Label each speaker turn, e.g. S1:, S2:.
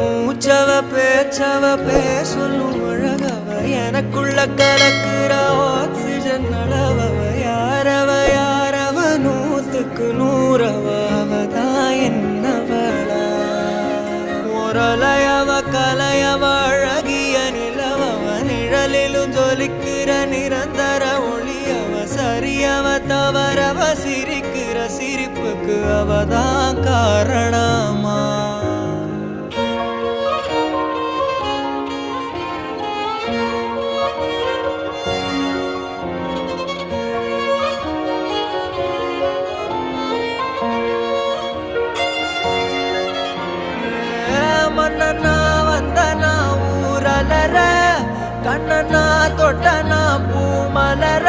S1: மூச்சவ பேச்சவ பேர் சொல்லும் அழகவ. எனக்குள்ள கலக்குற ஆக்சிஜன் அளவவ. யாரவ யாரவ நூத்துக்கு நூறவ. அவதான் என்னவளா? முரலையவ கலையவ அழகிய நிலவவ. நிழலிலும் ஜொலிக்கிற நிரந்தர ஒளியவ. சரியவ தவறவ சிரிக்கிற சிரிப்புக்கு அவதான் கண்ணனா வந்தனா ஊரலர கண்ணனா தொட்டனா பூமலர